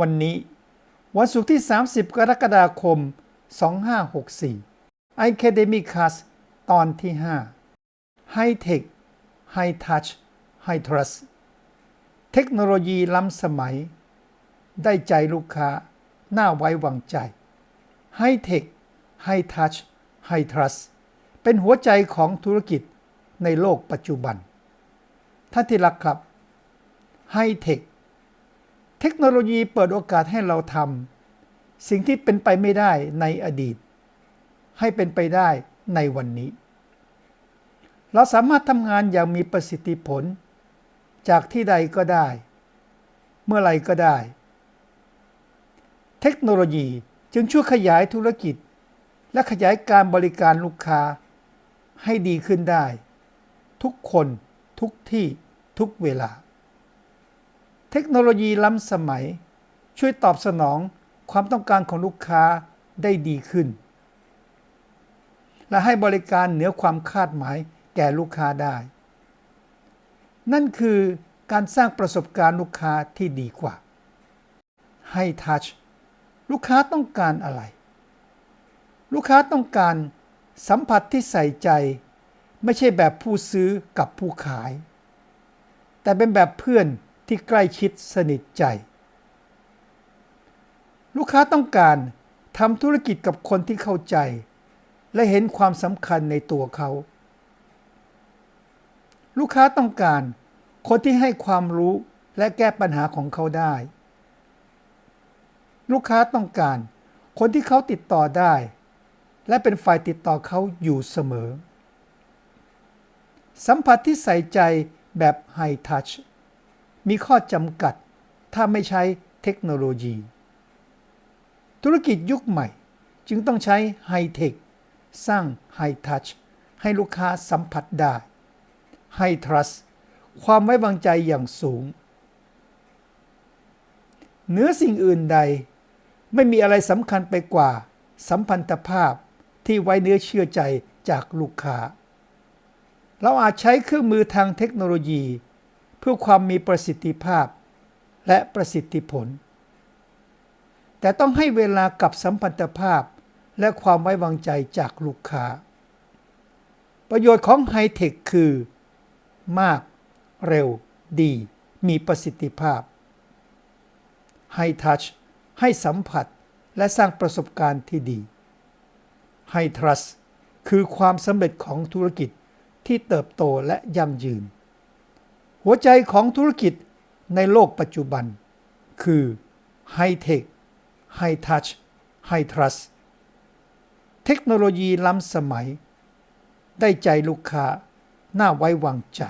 วันนี้ วันศุกร์ที่ 30 กรกฎาคม 2564 Academic Class ตอนที่ 5 High Tech High Touch High Trust เทคโนโลยีล้ำสมัย ได้ใจลูกค้า น่าไว้วางใจ High Tech High Touch High Trust เป็นหัวใจของธุรกิจในโลกปัจจุบัน ท่านที่รักครับ High Tech เทคโนโลยีเปิดโอกาสให้เราทำสิ่งที่เป็นไปไม่ได้ในอดีต ให้เป็นไปได้ในวันนี้ เราสามารถทำงานอย่างมีประสิทธิผล จากที่ใดก็ได้ เมื่อไรก็ได้ เทคโนโลยีจึงช่วยขยายธุรกิจ และขยายการบริการลูกค้า ให้ดีขึ้นได้ ทุกคน ทุกที่ทุกเวลา เทคโนโลยีล้ำสมัย ช่วยตอบสนองความต้องการของลูกค้าได้ดีขึ้น และให้บริการเหนือความคาดหมายแก่ลูกค้าได้ นั่นคือการสร้างประสบการณ์ลูกค้าที่ดีกว่า ให้ทัชลูกค้าต้องการอะไร ลูกค้าต้องการสัมผัสที่ใส่ใจ ไม่ใช่แบบผู้ซื้อกับผู้ขาย แต่เป็นแบบเพื่อน ที่ใกล้ชิดสนิทใจ ลูกค้าต้องการทำธุรกิจกับคนที่เข้าใจ และเห็นความสำคัญในตัวเขา ลูกค้าต้องการคนที่ให้ความรู้และแก้ปัญหาของเขาได้ ลูกค้าต้องการคนที่เขาติดต่อได้ และเป็นฝ่ายติดต่อเขาอยู่เสมอ สัมผัสที่ใส่ใจแบบไฮทัช มีข้อจำกัด ถ้าไม่ใช้เทคโนโลยี ธุรกิจยุคใหม่ จึงต้องใช้ไฮเทคสร้างไฮทัชให้ลูกค้าสัมผัสได้ไฮทรัสความไว้วางใจอย่างสูงเหนือสิ่งอื่นใด ไม่มีอะไรสำคัญไปกว่า สัมพันธภาพที่ไว้เนื้อเชื่อใจจากลูกค้า เราอาจใช้เครื่องมือทางเทคโนโลยี พื่อความมีประสิทธิภาพและประสิทธิผล แต่ต้องให้เวลากับสัมพันธภาพและความไว้วางใจจากลูกค้า ประโยชน์ของไฮเทคคือ มาก เร็ว ดี มีประสิทธิภาพไฮทัชให้สัมผัสและสร้างประสบการณ์ที่ดีไฮทรัสคือความสำเร็จของธุรกิจที่เติบโตและยั่งยืน หัวใจของธุรกิจในโลกปัจจุบัน คือไฮเทคไฮทัชไฮทรัสเทคโนโลยีล้ำสมัย ได้ใจลูกค้าน่าไว้วางใจ